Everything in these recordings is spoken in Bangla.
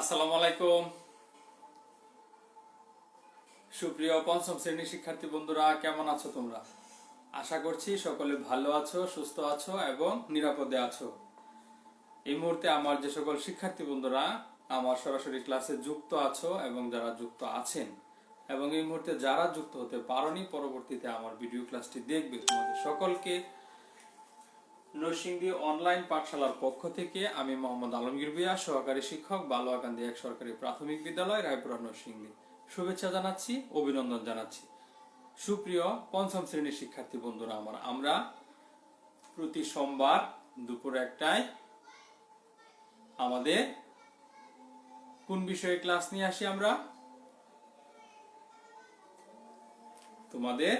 আসসালামু আলাইকুম। সুপ্রিয় পঞ্চম শ্রেণির শিক্ষার্থী বন্ধুরা, কেমন আছো তোমরা? আশা করছি সকলে ভালো আছো, সুস্থ আছো এবং নিরাপদে আছো। এই মুহূর্তে আমার যে সকল শিক্ষার্থী বন্ধুরা, আমার সরাসরি ক্লাসে যুক্ত আছো এবং যারা যুক্ত আছেন এবং এই মুহূর্তে যারা যুক্ত হতে পারোনি, পরবর্তীতে আমার ভিডিও ক্লাসটি দেখবে। তোমাদের সকলকে নরসিংদী অনলাইন পাঠশালার পক্ষ থেকে আমি মোহাম্মদ আলমগীর বিয়া সহকারী শিক্ষক, বালুয়াকান্দি এক সরকারি প্রাথমিক বিদ্যালয়, রায়পুরা, নরসিংদী। শুভেচ্ছা জানাচ্ছি, অভিনন্দন জানাচ্ছি। সুপ্রিয় পঞ্চম শ্রেণির শিক্ষার্থী বন্ধুরা, আমার আমরা প্রতি সোমবার দুপুর একটায় আমাদের কোন বিষয়ে ক্লাস নিয়ে আসি আমরা? তোমাদের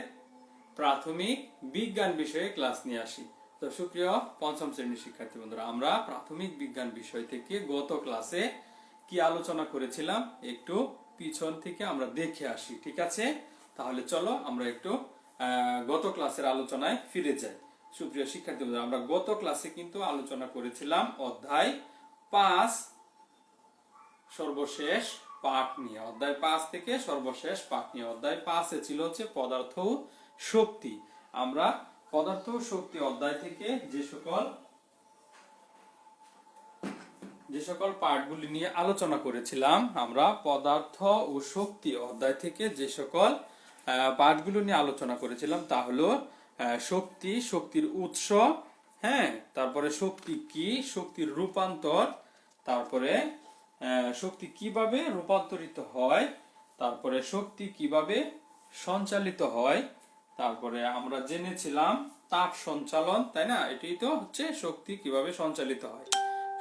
প্রাথমিক বিজ্ঞান বিষয়ে ক্লাস নিয়ে আসি। তো সুপ্রিয় পঞ্চম শ্রেণির শিক্ষার্থী বন্ধুরা, আমরা প্রাথমিক বিজ্ঞান বিষয় থেকে গত ক্লাসে কি আলোচনা করেছিলাম একটু পিছন থেকে আমরা দেখে আসি, ঠিক আছে? তাহলে চলো আমরা একটু গত ক্লাসের আলোচনায় ফিরে যাই। সুপ্রিয় শিক্ষার্থী বন্ধুরা, আমরা গত ক্লাসে কিন্তু আলোচনা করেছিলাম অধ্যায় পাঁচ, সর্বশেষ পাঠ নিয়ে। অধ্যায় পাঁচ থেকে সর্বশেষ পাঠ নিয়ে। অধ্যায় পাঁচে ছিল হচ্ছে পদার্থ শক্তি। আমরা পদার্থ শক্তি অধ্যায় থেকে যে সকল যে সকল পাঠগুলি নিয়ে আলোচনা করেছিলাম, আমরা পদার্থ ও শক্তি অধ্যায় থেকে যে সকল পাঠগুলো নিয়ে আলোচনা করেছিলাম, তা হলো শক্তি, শক্তির উৎস হ্যাঁ তারপরে শক্তি কি, শক্তির রূপান্তর, তারপরে শক্তি কীভাবে রূপান্তরিত হয়, তারপরে শক্তি কীভাবে সঞ্চালিত হয় তারপরে আমরা জেনেছিলাম তাপ সঞ্চালন, তাই না? এটি তো হচ্ছে শক্তি কীভাবে সঞ্চালিত হয়।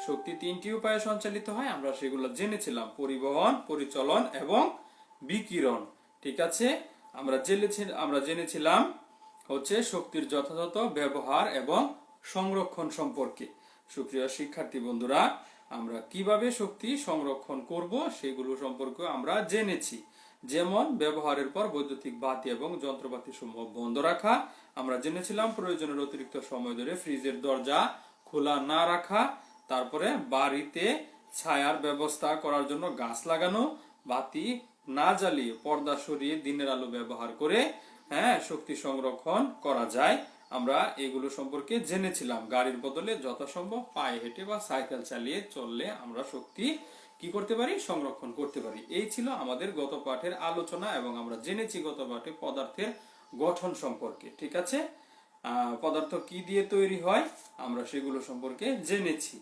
শক্তি তিনটি উপায়ে সঞ্চালিত হয়, আমরা সেগুলো জেনেছিলাম। পরিবহন, পরিচলন এবং বিকিরণ। ঠিক আছে? আমরা জেনেছি, আমরা জেনেছিলাম হচ্ছে শক্তির যথাযথ ব্যবহার এবং সংরক্ষণ সম্পর্কে। সুপ্রিয় শিক্ষার্থী বন্ধুরা, আমরা কীভাবে শক্তি সংরক্ষণ করব সেগুলো সম্পর্কে আমরা জেনেছি। যেমন ব্যবহারের পর বৈদ্যুতিক বাতি এবং যন্ত্রপাতি সমূহ বন্ধ রাখা, আমরা জেনেছিলাম প্রয়োজনের অতিরিক্ত সময় ধরে ফ্রিজের দরজা খোলা না রাখা, তারপরে বাড়িতে ছায়ার ব্যবস্থা করার জন্য গাছ লাগানো, বাতি না জ্বালিয়ে পর্দা সরিয়ে দিনের আলো ব্যবহার করে হ্যাঁ শক্তি সংরক্ষণ করা যায়। আমরা এগুলো সম্পর্কে জেনেছিলাম। গাড়ির বদলে যথাসম্ভব পায়ে হেঁটে বা সাইকেল চালিয়ে চললে আমরা শক্তি কি করতে পারি? সংরক্ষণ করতে পারি। এই ছিল আমাদের গত পাঠের আলোচনা এবং আমরা জেনেছি গত পাঠে পদার্থের গঠন সম্পর্কে, ঠিক আছে? পদার্থ কি দিয়ে তৈরি হয়? আমরা সেগুলো সম্পর্কে জেনেছি।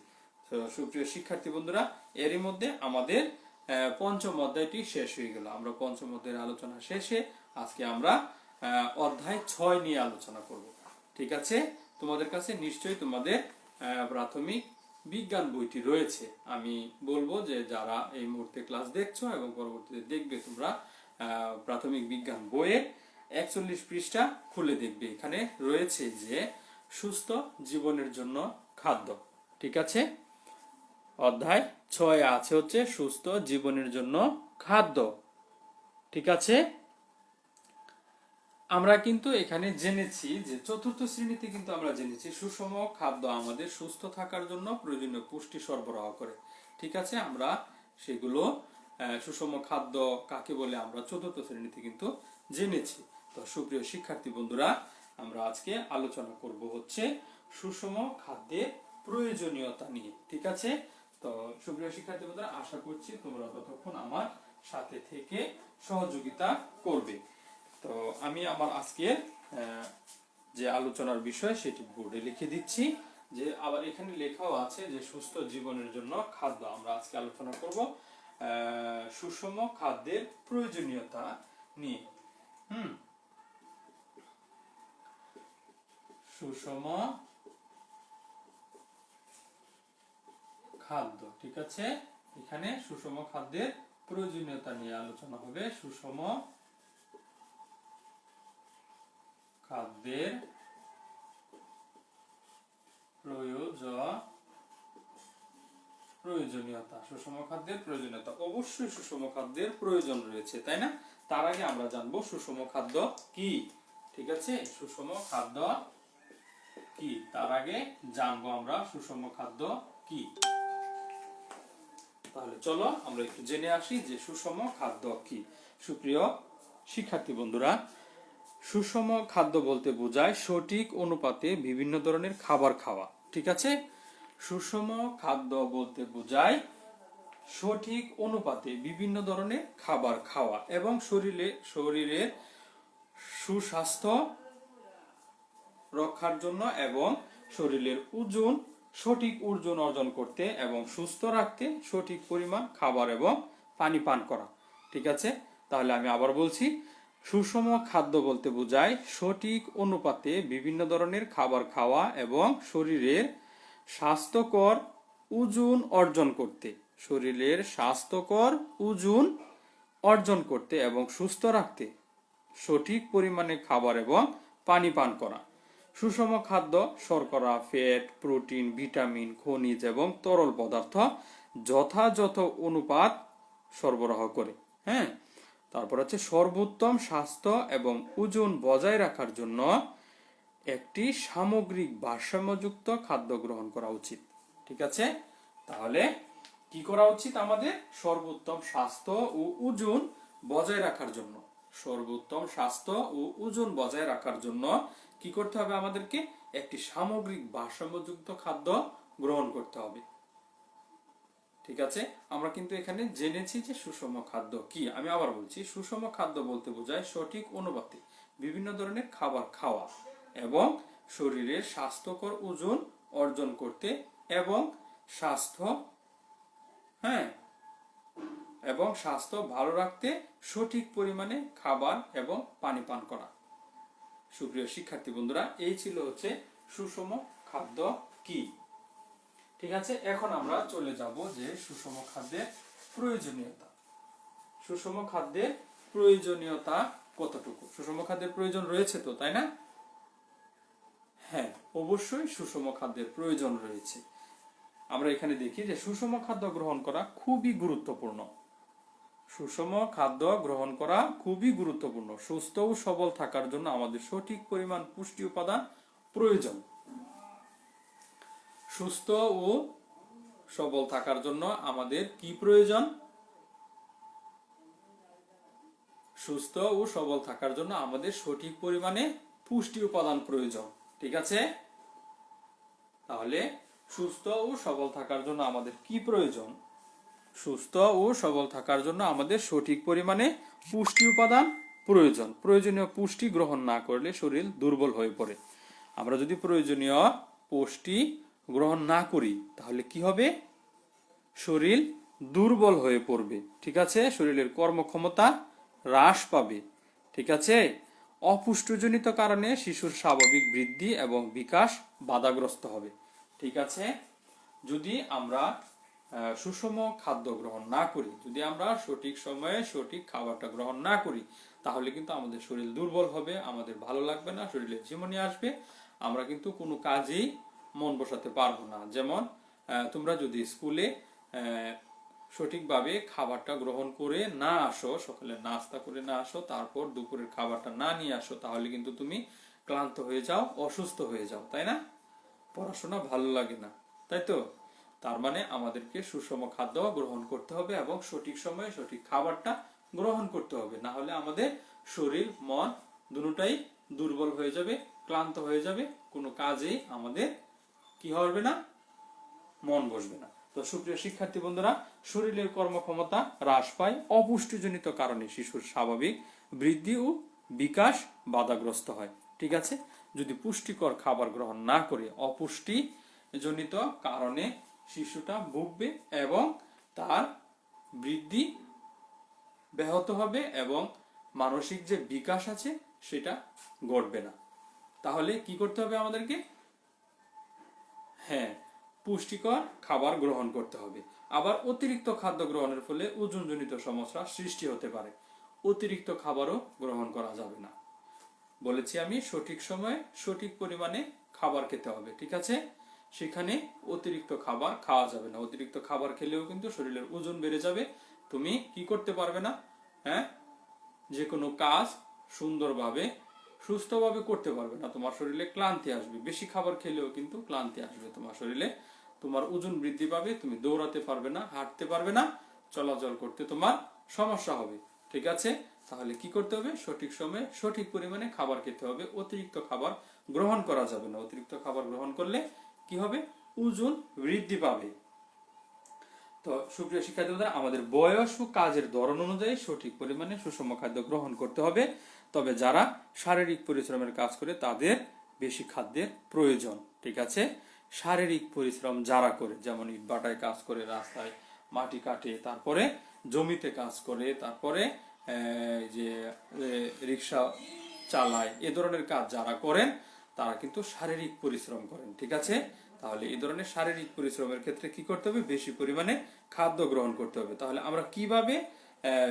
সুপ্রিয় শিক্ষার্থী বন্ধুরা, এরই মধ্যে আমাদের পঞ্চম অধ্যায়টি শেষ হয়ে গেল। আমরা পঞ্চম অধ্যায়ের আলোচনা শেষে আজকে আমরা অধ্যায় ছয় নিয়ে আলোচনা করব, ঠিক আছে? তোমাদের কাছে নিশ্চয়ই তোমাদের প্রাথমিক বিজ্ঞান বইটি রয়েছে। আমি বলব যে যারা এই মুহূর্তে ক্লাস দেখছ এবং পরবর্তীতে দেখবে তোমরা প্রাথমিক বিজ্ঞান বইয়ের একচল্লিশ পৃষ্ঠা খুলে দেখবে। এখানে রয়েছে যে সুস্থ জীবনের জন্য খাদ্য। ঠিক আছে? অধ্যায় ছয় আছে হচ্ছে সুস্থ জীবনের জন্য খাদ্য। ঠিক আছে? আমরা কিন্তু এখানে জেনেছি যে চতুর্থ শ্রেণীতে কিন্তু আমরা জেনেছি সুষম খাদ্য আমাদের সুস্থ থাকার জন্য প্রয়োজনীয় পুষ্টি সরবরাহ করে। ঠিক আছে? আমরা সেগুলো সুষম খাদ্য কাকে বলে আমরা চতুর্থ শ্রেণীতে কিন্তু জেনেছি। তো সুপ্রিয় শিক্ষার্থী বন্ধুরা, আমরা আজকে আলোচনা করব হচ্ছে সুষম খাদ্যের প্রয়োজনীয়তা নিয়ে। ঠিক আছে? তো সুপ্রিয় শিক্ষার্থী বন্ধুরা, আশা করছি তোমরা ততক্ষণ আমার সাথে থেকে সহযোগিতা করবে। তো আমি আমার আজকে যে আলোচনার বিষয় সেটি বোর্ডে লিখে দিচ্ছি, যে আবার এখানে লেখাও আছে যে সুস্থ জীবনের জন্য খাদ্য আমরা আজকে আলোচনা করব সুষম খাদ্যের প্রয়োজনীয়তা নিয়ে। হুম? সুষম খাদ্য, ঠিক আছে? এখানে সুষম খাদ্যের প্রয়োজনীয়তা নিয়ে আলোচনা হবে। সুষম খাদ্যের প্রয়োজন প্রয়োজনীয়তা? সুষম খাদ্যের প্রয়োজনীয়তা। অবশ্যই সুষম খাদ্যের প্রয়োজন রয়েছে, তাই না? তার আগে আমরা জানব সুষম খাদ্য কি? ঠিক আছে? সুষম খাদ্য কি? তার আগে জানব আমরা সুষম খাদ্য কি? তাহলে চলো আমরা একটু জেনে আসি যে সুষম খাদ্য কি। সুপ্রিয় শিক্ষার্থী বন্ধুরা সুষম খাদ্য বলতে বোঝায় সঠিক অনুপাতে বিভিন্ন ধরনের খাবার খাওয়া, ঠিক আছে? সুষম খাদ্য বলতে বোঝায় সঠিক অনুপাতে বিভিন্ন ধরনের খাবার খাওয়া এবং শরীরে, শরীরের সুস্বাস্থ্য রক্ষার জন্য এবং শরীরের ওজন, সঠিক ওজন অর্জন করতে এবং সুস্থ রাখতে সঠিক পরিমাণ খাবার এবং পানি পান করা, ঠিক আছে? তাহলে আমি আবার বলছি সুষম খাদ্য বলতে বোঝায় সঠিক অনুপাতে বিভিন্ন ধরনের খাবার খাওয়া এবং শরীরের স্বাস্থ্যকর ওজন অর্জন করতে, শরীরের স্বাস্থ্যকর ওজন অর্জন করতে এবং সুস্থ রাখতে, সঠিক পরিমাণে খাবার এবং পানি পান করা। সুষম খাদ্য শর্করা, ফ্যাট, প্রোটিন, ভিটামিন, খনিজ এবং তরল পদার্থ যথাযথ অনুপাত সরবরাহ করে হ্যাঁ? তারপর হচ্ছে সর্বোত্তম স্বাস্থ্য এবং ওজন বজায় রাখার জন্য একটি সামগ্রিক ভারসাম্যযুক্ত খাদ্য গ্রহণ করা উচিত। ঠিক আছে? তাহলে কি করা উচিত আমাদের? সর্বোত্তম স্বাস্থ্য ও ওজন বজায় রাখার জন্য। সর্বোত্তম স্বাস্থ্য ও ওজন বজায় রাখার জন্য কি করতে হবে আমাদেরকে? একটি সামগ্রিক ভারসাম্যযুক্ত খাদ্য গ্রহণ করতে হবে। ঠিক আছে? আমরা কিন্তু এখানে জেনেছি যে সুষম খাদ্য কি। আমি আবার বলছি, সুষম খাদ্য বলতে বোঝায় সঠিক অনুপাতে বিভিন্ন ধরনের খাবার খাওয়া এবং শরীরের স্বাস্থ্যকর ওজন অর্জন করতে এবং স্বাস্থ্য হ্যাঁ এবং স্বাস্থ্য ভালো রাখতে সঠিক পরিমাণে খাবার এবং পানি পান করা। সুপ্রিয় শিক্ষার্থী বন্ধুরা, এই ছিল হচ্ছে সুষম খাদ্য কি? ঠিক আছে? এখন আমরা চলে যাব যে সুষম খাদ্যের প্রয়োজনীয়তা। সুষম খাদ্যের প্রয়োজনীয়তা কতটুকু? সুষম খাদ্যের প্রয়োজন রয়েছে তো, তাই না? হ্যাঁ অবশ্যই সুষম খাদ্যের প্রয়োজন রয়েছে। আমরা এখানে দেখি যে সুষম খাদ্য গ্রহণ করা খুবই গুরুত্বপূর্ণ। সুষম খাদ্য গ্রহণ করা খুবই গুরুত্বপূর্ণ। সুস্থ ও সবল থাকার জন্য আমাদের সঠিক পরিমাণ পুষ্টি উপাদান প্রয়োজন। সুস্থ ও সবল থাকার জন্য আমাদের কি প্রয়োজন? সুস্থ ও সবল থাকার জন্য আমাদের সঠিক পরিমাণে পুষ্টি উপাদান প্রয়োজন, ঠিক আছে? তাহলে সুস্থ ও সবল থাকার জন্য আমাদের কি প্রয়োজন? সুস্থ ও সবল থাকার জন্য আমাদের সঠিক পরিমাণে পুষ্টি উপাদান প্রয়োজন। প্রয়োজনীয় পুষ্টি গ্রহণ না করলে শরীর দুর্বল হয়ে পড়ে। আমরা যদি প্রয়োজনীয় পুষ্টি গ্রহণ না করি, তাহলে কি হবে? শরীর দুর্বল হয়ে পড়বে। ঠিক আছে? শরীরের কর্মক্ষমতা হ্রাস পাবে। ঠিক আছে? অপুষ্টজনিত কারণে শিশুর স্বাভাবিক বৃদ্ধি এবং বিকাশ বাধাগ্রস্ত হবে। ঠিক আছে? যদি আমরা সুষম খাদ্য গ্রহণ না করি, যদি আমরা সঠিক সময়ে সঠিক খাবারটা গ্রহণ না করি, তাহলে কিন্তু আমাদের শরীর দুর্বল হবে, আমাদের ভালো লাগবে না শরীরে ঝিমনি আসবে। আমরা কিন্তু কোনো কাজেই মন বসাতে পারব না। যেমন তোমরা যদি স্কুলে সঠিকভাবে খাবারটা গ্রহণ করে না আসো, সকালে নাস্তা করে না আসো, তারপর দুপুরের খাবারটা না নিয়ে আসো, তাহলে কিন্তু তুমি ক্লান্ত হয়ে যাও, অসুস্থ হয়ে যাও, তাই না? পড়াশোনা ভালো লাগে না, তাই তো? তার মানে আমাদেরকে সুষম খাদ্য গ্রহণ করতে হবে এবং সঠিক সময়ে সঠিক খাবারটা গ্রহণ করতে হবে। না হলে আমাদের শরীর, মন দুটাই দুর্বল হয়ে যাবে, ক্লান্ত হয়ে যাবে। কোনো কাজেই আমাদের কি হবে না? মন বসবে না। তো সুপ্রিয় শিক্ষার্থী বন্ধুরা, শরীরের কর্মক্ষমতা হ্রাস পায়, অপুষ্টিজনিত কারণে শিশুর স্বাভাবিক বৃদ্ধি ও বিকাশ বাধাগ্রস্ত হয়। ঠিক আছে? যদি পুষ্টিকর খাবার গ্রহণ না করে অপুষ্টি জনিত কারণে শিশুটা ভুগবে এবং তার বৃদ্ধি ব্যাহত হবে এবং মানসিক যে বিকাশ আছে, সেটা ঘটবে না। তাহলে কি করতে হবে আমাদেরকে? হ্যাঁ পুষ্টিকর খাবার গ্রহণ করতে হবে। আবার অতিরিক্ত খাদ্য গ্রহণের ফলে ওজনজনিত সমস্যা সৃষ্টি হতে পারে। অতিরিক্ত খাবারও গ্রহণ করা যাবে না। বলেছি আমি, সঠিক সময়ে সঠিক পরিমাণে খাবার খেতে হবে, ঠিক আছে? সেখানে অতিরিক্ত খাবার খাওয়া যাবে না। অতিরিক্ত খাবার খেলেও কিন্তু শরীরের ওজন বেড়ে যাবে। তুমি কি করতে পারবে না? হ্যাঁ? যে কোনো কাজ সুন্দরভাবে সুস্থভাবে করতে পারবে না। তোমার শরীরে ক্লান্তি আসবে। বেশি খাবার খেলেও কিন্তু ক্লান্তি আসবে তোমার শরীরে। তোমার ওজন বৃদ্ধি পাবে, তুমি দৌড়াতে পারবে না, হাঁটতে পারবে না, চলাচল করতে তোমার সমস্যা হবে। ঠিক আছে? তাহলে কি করতে হবে? সঠিক সময়ে সঠিক পরিমাণে খাবার খেতে হবে। অতিরিক্ত খাবার গ্রহণ করা যাবে না। অতিরিক্ত খাবার গ্রহণ করলে কি হবে? ওজন বৃদ্ধি পাবে। তো সুপ্রিয় শিক্ষার্থী আমাদের বয়স ও কাজের ধরন অনুযায়ী সঠিক পরিমাণে সুষম খাদ্য গ্রহণ করতে হবে। তবে যারা শারীরিক পরিশ্রমের কাজ করে তাদের বেশি খাদ্যের প্রয়োজন, ঠিক আছে? শারীরিক পরিশ্রম যারা করে, যেমন ইট বাটায় কাজ করে, রাস্তায় মাটি কাটে, তারপরে জমিতে কাজ করে, তারপরে যে রিক্সা চালায়, এ ধরনের কাজ যারা করেন, তারা কিন্তু শারীরিক পরিশ্রম করেন, ঠিক আছে? তাহলে এই ধরনের শারীরিক পরিশ্রমের ক্ষেত্রে কি করতে হবে? বেশি পরিমাণে খাদ্য গ্রহণ করতে হবে। তাহলে আমরা কীভাবে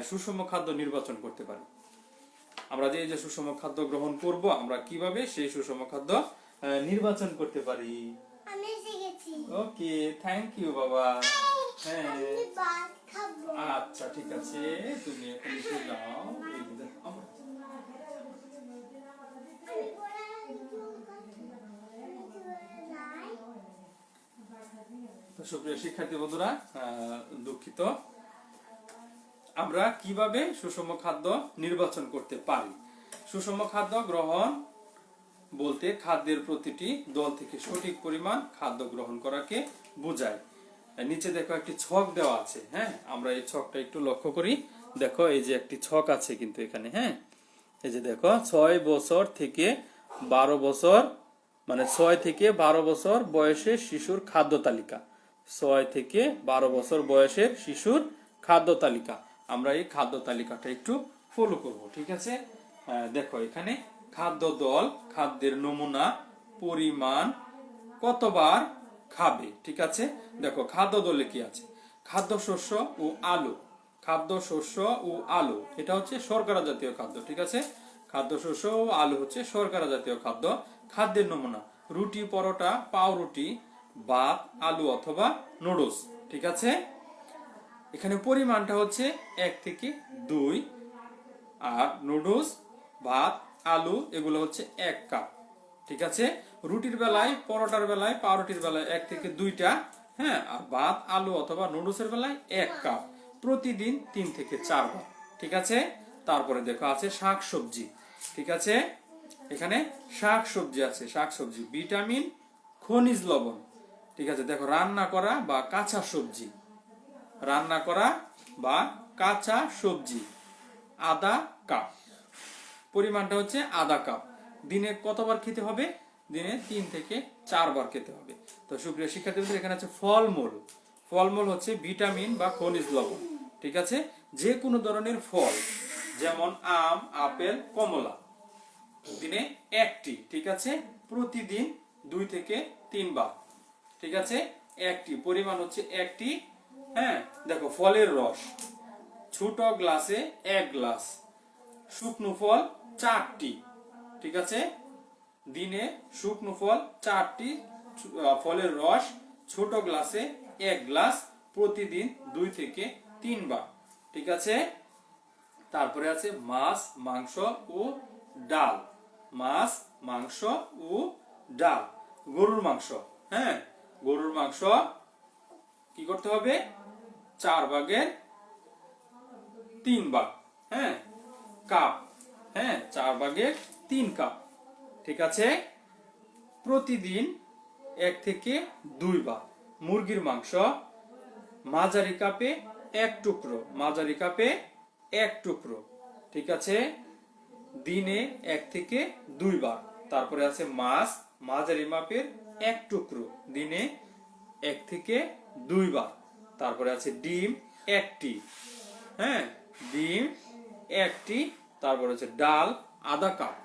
সুষম খাদ্য নির্বাচন করতে পারি? আমরা যে যে সুষম খাদ্য গ্রহণ করব আমরা কীভাবে সেই সুষম খাদ্য নির্বাচন করতে পারি? আমি শিখেছি। ওকে থ্যাংক ইউ বাবা। হ্যাঁ। আচ্ছা ঠিক আছে তুমি এখন তো সুপ্রিয় শিক্ষার্থী বন্ধুরা দুঃখিত। আমরা কীভাবে সুষম খাদ্য নির্বাচন করতে পারি? সুষম খাদ্য গ্রহণ বলতে খাদ্যের প্রতিটি দল থেকে সঠিক পরিমাণ খাদ্য গ্রহণ করাকে বোঝায়। নিচে দেখো একটি ছক দেওয়া আছে হ্যাঁ? আমরা এই ছকটা একটু লক্ষ্য করি। দেখো, এই যে একটি ছক আছে কিন্তু এখানে হ্যাঁ? এই যে দেখো, ছয় বছর থেকে বারো বছর মানে ছয় থেকে বারো বছর বয়সের শিশুর খাদ্য তালিকা। ছয় থেকে বারো বছর বয়সের শিশুর খাদ্য তালিকা। আমরা এই খাদ্য তালিকাটা একটু ফলো করব, ঠিক আছে? দেখো এখানে খাদ্য দল, খাদ্যের নমুনা, পরিমাণ কতবার খাবে, ঠিক আছে? দেখো খাদ্য দলে কি আছে? খাদ্যশস্য ও আলু। খাদ্যশস্য ও আলু, এটা হচ্ছে শর্করা জাতীয় খাদ্য, ঠিক আছে? খাদ্যশস্য ও আলু হচ্ছে শর্করা জাতীয় খাদ্য। খাদ্যের নমুনা, রুটি, পরোটা, পাউরুটি, ভাত, আলু অথবা নুডলস, ঠিক আছে? এখানে পরিমাণটা হচ্ছে এক থেকে দুই। আর নুডলস, ভাত, আলু, এগুলো হচ্ছে এক কাপ। ঠিক আছে? রুটির বেলায়, পরোটার বেলায়, পাউরুটির বেলায় এক থেকে দুইটা হ্যাঁ? আর ভাত, আলু অথবা নুডলসের বেলায় এক কাপ। প্রতিদিন তিন থেকে চার বার ঠিক আছে? তারপরে দেখো আছে শাক সবজি ঠিক আছে? এখানে শাক সবজি আছে শাক সবজি ভিটামিন, খনিজ লবণ। ঠিক আছে? দেখো রান্না করা বা কাঁচা সবজি। রান্না করা বা কাঁচা সবজি, আদা কাপ। পরিমাণটা হচ্ছে আধা কাপ। দিনে কতবার খেতে হবে? দিনে তিন থেকে চারবার খেতে হবে। তো সুপ্রিয় শিক্ষার্থীদের এখানে আছে ফলমূল। ফলমূল হচ্ছে ভিটামিন বা খনিজ লবণ, ঠিক আছে? যে কোনো ধরনের ফল, যেমন আম, আপেল, কমলা, দিনে একটি, ঠিক আছে? প্রতিদিন দুই থেকে তিনবার, ঠিক আছে? একটি, পরিমাণ হচ্ছে একটি হ্যাঁ দেখো, ফলের রস। ছোট গ্লাসে এক গ্লাস। শুকনো ফল চারটি, ঠিক আছে? দিনে শুকনো ফল চারটি ফলের রস, ছোট গ্লাসে এক গ্লাস, প্রতিদিন দুই থেকে তিনবার, ঠিক আছে? তারপরে আছে মাছ, মাংস ও ডাল। মাছ, মাংস ও ডাল। গরুর মাংস হ্যাঁ? গরুর মাংস কি করতে হবে? চার ভাগের তিন ভাগ হ্যাঁ? কাপ হ্যাঁ? চার ভাগের তিন কাপ, ঠিক আছে? প্রতিদিন এক থেকে দুই বার মুরগির মাংস মাঝারি কাপে এক টুকরো, মাঝারি কাপে এক টুকরো, ঠিক আছে? দিনে এক থেকে দুই বার তারপরে আছে মাছ, মাঝারি মাপের এক টুকরো, দিনে এক থেকে দুই বার তারপরে আছে ডিম একটি হ্যাঁ? ডিম একটি, তারপরে হচ্ছে ডাল আধা কাপ।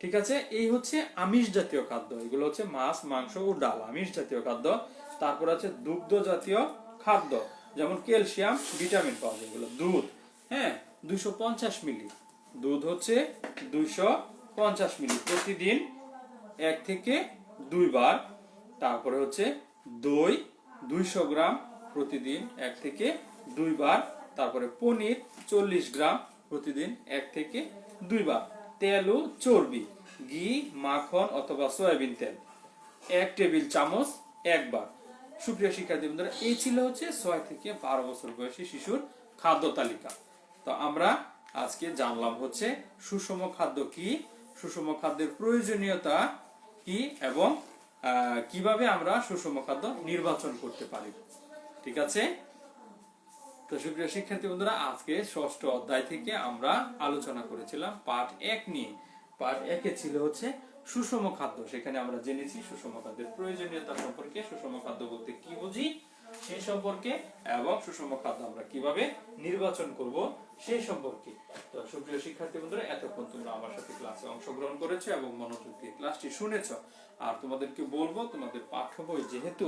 ঠিক আছে? এই হচ্ছে আমিষ জাতীয় খাদ্য। এগুলো হচ্ছে মাছ, মাংস ও ডাল, আমিষ জাতীয় খাদ্য। তারপর আছে দুগ্ধ জাতীয় খাদ্য, যেমন ক্যালসিয়াম, ভিটামিন পাওয়া যায় এগুলো। দুধ হ্যাঁ? দুইশো পঞ্চাশ মিলি। দুধ হচ্ছে দুইশো পঞ্চাশ মিলি প্রতিদিন এক থেকে দুইবার। তারপরে হচ্ছে দই দুইশো গ্রাম প্রতিদিন এক থেকে দুইবার তারপরে পনির চল্লিশ গ্রাম প্রতিদিন এক থেকে দুইবার তেল ও চর্বি, ঘি, মাখন অথবা সয়াবিন তেল। এক টেবিল চামচ একবার। সুপ্রিয় শিক্ষার্থী বন্ধুরা এই ছিল হচ্ছে ছয় থেকে বারো বছর বয়সী শিশুর খাদ্য তালিকা। তো আমরা আজকে জানলাম হচ্ছে সুষম খাদ্য কি, সুষম খাদ্যের প্রয়োজনীয়তা কি এবং কীভাবে আমরা সুষম খাদ্য নির্বাচন করতে পারি। ঠিক আছে? তো সুপ্রিয় শিক্ষার্থী বন্ধুরা, আজকে ষষ্ঠ অধ্যায় থেকে আমরা আলোচনা করেছিলাম পাঠ এক নিয়ে। পাঠ একে ছিল হচ্ছে সুষম খাদ্য। সেখানে আমরা জেনেছি সুষম খাদ্যের প্রয়োজনীয়তা সম্পর্কে। সুষম খাদ্য বলতে কি বুঝি? সেই সম্পর্কে এবং সুষম খাদ্য আমরা কীভাবে নির্বাচন করব সেই সম্পর্কে। তো সুপ্রিয় শিক্ষার্থী বন্ধুরা, এতক্ষণ তোমরা আমার সাথে ক্লাসে অংশগ্রহণ করেছ এবং মনোযোগ দিয়ে ক্লাসটি শুনেছো। আর তোমাদেরকে বলব, তোমাদের পাঠ্য বই যেহেতু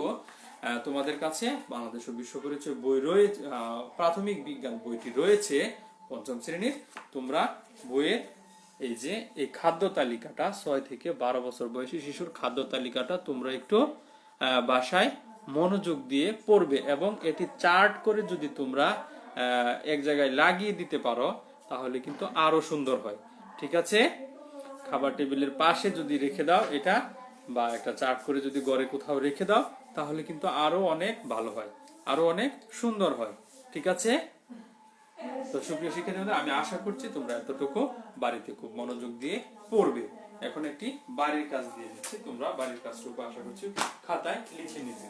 তোমাদের কাছে বাংলাদেশ বিশ্ব পরিচয় বই রয়েছে প্রাথমিক বিজ্ঞান বইটি রয়েছে, পঞ্চম শ্রেণির, তোমরা বইয়ের এই যে, এই খাদ্য তালিকাটা, ছয় থেকে বারো বছর বয়সী শিশুর খাদ্য তালিকাটা তোমরা একটু বাসায় মনোযোগ দিয়ে পড়বে এবং এটি চার্ট করে যদি তোমরা এক জায়গায় লাগিয়ে দিতে পারো, তাহলে কিন্তু আরও সুন্দর হয়। ঠিক আছে? খাবার টেবিলের পাশে যদি রেখে দাও এটা, বা একটা চার্ট করে যদি ঘরে কোথাও রেখে দাও, তাহলে কিন্তু আরও অনেক ভালো হয়, আরও অনেক সুন্দর হয়। ঠিক আছে? তো সুপ্রিয় শিক্ষার্থী আমি আশা করছি তোমরা এতটুকু বাড়িতে খুব মনোযোগ দিয়ে পড়বে। এখন একটি বাড়ির কাজ দিয়ে দিচ্ছি। তোমরা বাড়ির কাজটুকু আশা করছি খাতায় লিখে নিবে।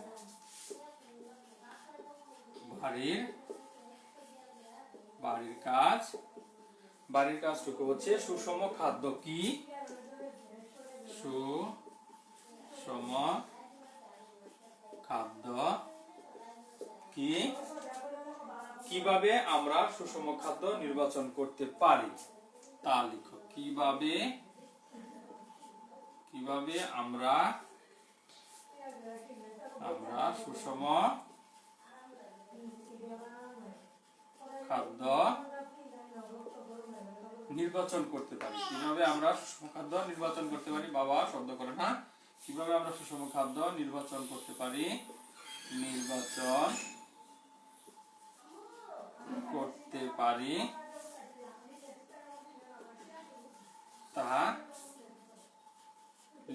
বাড়ির বাড়ির কাজ। বাড়ির কাজটুকু হচ্ছে সুষম খাদ্য কি? সুষম খাদ্য কি? কীভাবে আমরা সুষম খাদ্য নির্বাচন করতে পারি? তা লিখো। কীভাবে কীভাবে আমরা আমরা সুষম খাদ্য নির্বাচন করতে পারি? কীভাবে আমরা সুষম খাদ্য নির্বাচন করতে পারি? বাবা শব্দ করে না। কীভাবে আমরা সুষম খাদ্য নির্বাচন করতে পারি? নির্বাচন করতে পারি। তা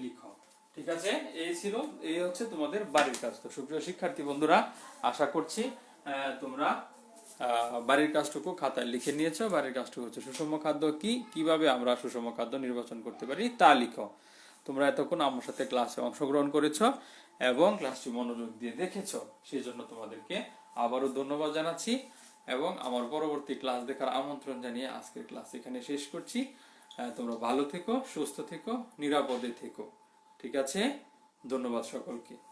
লিখো ঠিক আছে? এই ছিল এই হচ্ছে তোমাদের বাড়ির কাজ। তো সুপ্রিয় শিক্ষার্থী বন্ধুরা, আশা করছি তোমরা বাড়ির কাজটুকু খাতায় লিখে নিয়েছো। বাড়ির কাজটুকু হচ্ছে সুষম খাদ্য। কি, কীভাবে আমরা সুষম খাদ্য নির্বাচন করতে পারি তা লিখো। তোমরা এতক্ষণ আমার সাথে ক্লাসে অংশগ্রহণ করেছ এবং ক্লাসটি মনোযোগ দিয়ে দেখেছ। সেই জন্য তোমাদেরকে আবারও ধন্যবাদ জানাচ্ছি এবং আমার পরবর্তী ক্লাস দেখার আমন্ত্রণ জানিয়ে আজকের ক্লাস এখানে শেষ করছি। তোমরা ভালো থেকো সুস্থ থেকো নিরাপদে থেকো। ঠিক আছে? ধন্যবাদ সকলকে।